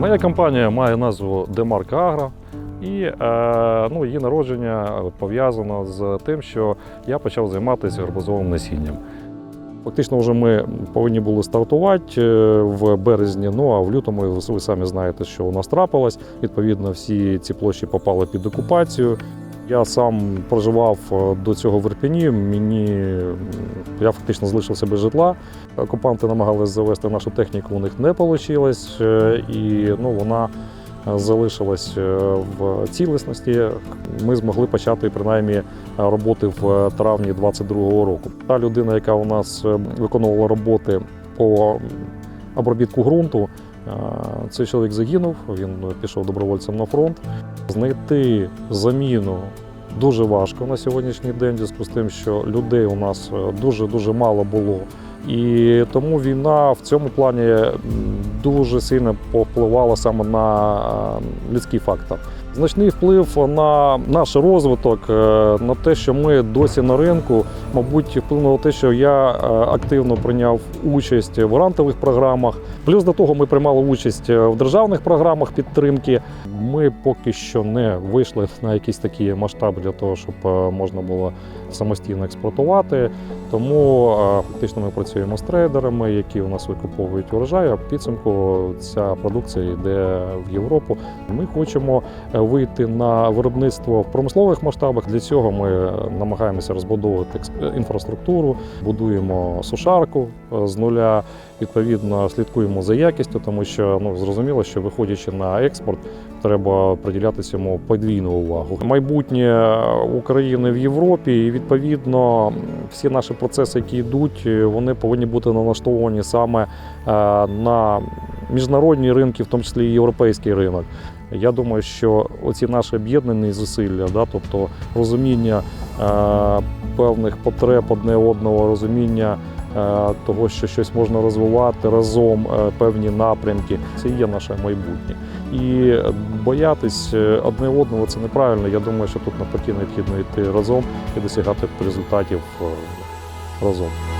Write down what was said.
Моя компанія має назву Демарк Агро. І е, ну, її народження пов'язано з тим, що я почав займатися гарбузовим насінням. Фактично, вже ми повинні були стартувати е, в березні. Ну а в лютому ви самі знаєте, що у нас трапилось. Відповідно, всі ці площі попали під окупацію. Я сам проживав е, до цього в Ірпіні. Мені я фактично залишився без житла. Окупанти намагалися завести нашу техніку, у них не вийшло. І ну, вона е, залишилась е, в цілісності. Ми змогли почати принаймні роботи в травні 22-го року. Та людина, яка у нас е, виконувала роботи по обробітку ґрунту, е, цей чоловік загинув. Він пішов добровольцем на фронт. Знайти заміну дуже важко на сьогоднішній день, зв'язку з тим, що людей у нас дуже дуже мало було. І тому війна в цьому плані дуже сильно повпливала саме на е, людський фактор. Значний вплив на наш розвиток, е, на те, що ми досі на ринку, мабуть, вплинуло те, що я е, активно прийняв участь в грантових програмах. Плюс до того ми приймали участь в державних програмах підтримки. Ми поки що не вийшли на якісь такі масштаби для того, щоб е, можна було самостійно експортувати. Тому е, фактично ми працюємо з трейдерами, які у нас викуповують урожай. А в підсумку ця продукція йде в Європу. Ми хочемо е, вийти на виробництво в промислових масштабах. Для цього ми намагаємося розбудовувати інфраструктуру, будуємо сушарку е, з нуля. Відповідно, слідкуємо за якістю, тому що ну зрозуміло, що виходячи на експорт, треба приділяти цьому подвійну увагу. Майбутнє України в Європі, і відповідно всі наші процеси, які йдуть, вони повинні бути налаштовані саме е, на міжнародні ринки, в тому числі і європейський ринок. Я думаю, що оці наші об'єднані зусилля, да, тобто розуміння е, певних потреб одне одного, розуміння е, того, що щось можна розвивати разом, е, певні напрямки, це є наше майбутнє. І боятись е, одне одного це неправильно. Я думаю, що тут навпаки необхідно йти разом і досягати результатів е, разом.